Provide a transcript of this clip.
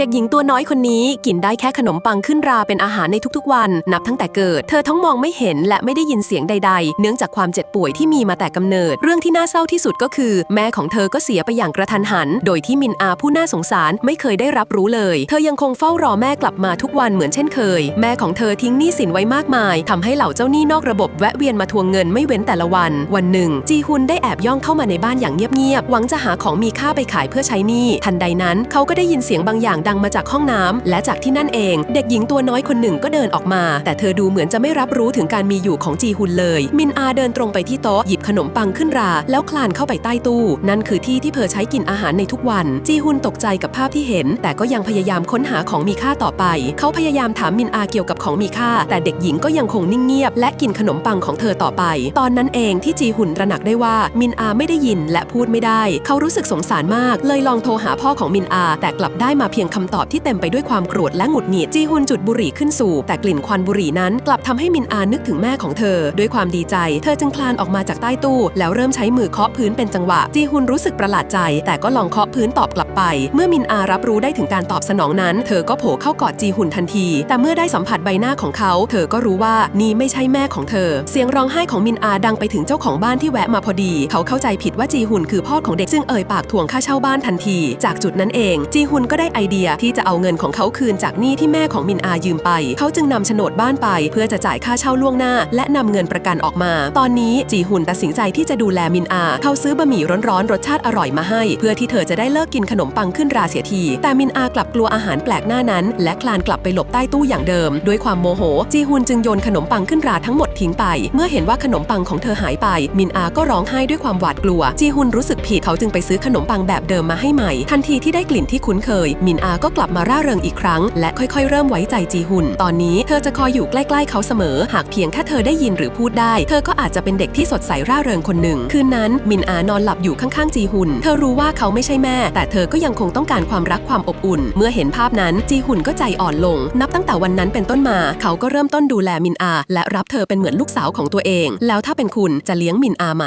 เด็กหญิงตัวน้อยคนนี้กินได้แค่ขนมปังขึ้นราเป็นอาหารในทุกๆวัน นับตั้งแต่เกิด เธอทั้งมองไม่เห็นและไม่ได้ยินเสียงใดๆ เนื่องจากความเจ็บป่วยที่มีมาแต่กำเนิด เรื่องที่น่าเศร้าที่สุดก็คือ แม่ของเธอก็เสียไปอย่างกระทันหัน โดยที่มินอาผู้น่าสงสารไม่เคยได้รับรู้เลย เธอยังคงเฝ้ารอแม่กลับมาทุกวันเหมือนเช่นเคย แม่ของเธอทิ้งหนี้สินไว้มากมายทำให้เหล่าเจ้าหนี้นอกระบบแวะเวียนมาทวงเงินไม่เว้นแต่ละวัน วันหนึ่ง จีฮุนได้แอบย่องเข้ามาในบ้านอย่างเงียบๆหวังจะหาของมีค่าไปขายเพื่อใช้หนี้ทันใดนั้นเขาก็ได้ยินเสียงบางอย่างดังมาจากห้องน้ำและจากที่นั่นเอง เด็กหญิงตัวน้อยคนหนึ่งก็เดินออกมา แต่เธอดูเหมือนจะไม่รับรู้ถึงการมีอยู่ของจีฮุนเลย มินอาเดินตรงไปที่โต๊ะหยิบขนมปังขึ้นรา แล้วคลานเข้าไปใต้ตู้ นั่นคือที่ที่เธอใช้กินอาหารในทุกวัน จีฮุนตกใจกับภาพที่เห็น แต่ก็ยังพยายามค้นหาของมีค่าต่อไป เขาพยายามถามมินอาเกี่ยวกับของมีค่า แต่เด็กหญิงก็ยังคงนิ่งเงียบ และกินขนมปังของเธอต่อไป ตอนนั้นเองที่จีฮุนตระหนักได้ว่ามินอาไม่ได้ยินและพูดไม่ได้ เขารู้สึกสงสารมาก เลยลองโทรหาพ่อของมินอา แต่กลับได้มาเพียงคคำตอบที่เต็มไปด้วยความโกรธและหงุดหงิดจีฮุนจุดบุหรี่ขึ้นสูบแต่กลิ่นควันบุหรี่นั้น กลับทำให้มินอานึกถึงแม่ของเธอ ด้วยความดีใจ เธอจึงคลานออกมาจากใต้ตู้ แล้วเริ่มใช้มือเคาะพื้นเป็นจังหวะ จีฮุนรู้สึกประหลาดใจ แต่ก็ลองเคาะพื้นตอบกลับไป เมื่อมินอารับรู้ได้ถึงการตอบสนองนั้น เธอก็โผล่เข้ากอดจีฮุนทันที แต่เมื่อได้สัมผัสใบหน้าของเขา เธอก็รู้ว่านี่ไม่ใช่แม่ของเธอ เสียงร้องไห้ของมินอาดังไปถึงเจ้าของบ้านที่แวะมาพอดี เขาเข้าใจผิดว่าจีฮุนคือพ่อของเด็กซึ่งเอ่ยปากทวงค่าเช่าบ้านทันที จากจุดนั้นเองจีฮุนก็ได้ไอเดียที่จะเอาเงินของเขาคืนจากหนี้ที่แม่ของมินอายืมไป เขาจึงนำโฉนดบ้านไป เพื่อจะจ่ายค่าเช่าล่วงหน้า และนำเงินประกันออกมา ตอนนี้จีฮุนตัดสินใจที่จะดูแลมินอา เขาซื้อบะหมี่ร้อนๆรสชาติอร่อยมาให้ เพื่อที่เธอจะได้เลิกกินขนมปังขึ้นราเสียที แต่มินอากลับกลัวอาหารแปลกหน้านั้น และคลานกลับไปหลบใต้ตู้อย่างเดิม ด้วยความโมโห จีฮุนจึงโยนขนมปังขึ้นราทั้งหมดทิ้งไป เมื่อเห็นว่าขนมปังของเธอหายไป มินอาก็ร้องไห้ด้วยความหวาดกลัว จีฮุนรู้สึกผิดเขาจึงไปซื้อขนมปังแบบเดิมมาให้ใหม่ ทันทีที่ได้กลิ่นที่คุ้นเคย มินอาก็กลับมาร่าเริงอีกครั้ง และค่อยๆ เริ่มไว้ใจจีฮุน ตอนนี้เธอจะคอยอยู่ใกล้ๆเขาเสมอ หากเพียงแค่เธอได้ยินหรือพูดได้ เธอก็อาจจะเป็นเด็กที่สดใสร่าเริงคนหนึ่ง คืนนั้นมินอานอนหลับอยู่ข้างๆจีฮุน เธอรู้ว่าเขาไม่ใช่แม่ แต่เธอก็ยังคงต้องการความรักความอบอุ่น เมื่อเห็นภาพนั้นจีฮุนก็ใจอ่อนลง นับตั้งแต่วันนั้นเป็นต้นมา เขาก็เริ่มต้นดูแลมินอา และรับเธอเป็นเหมือนลูกสาวของตัวเอง แล้วถ้าเป็นคุณจะเลี้ยงมินอาไหม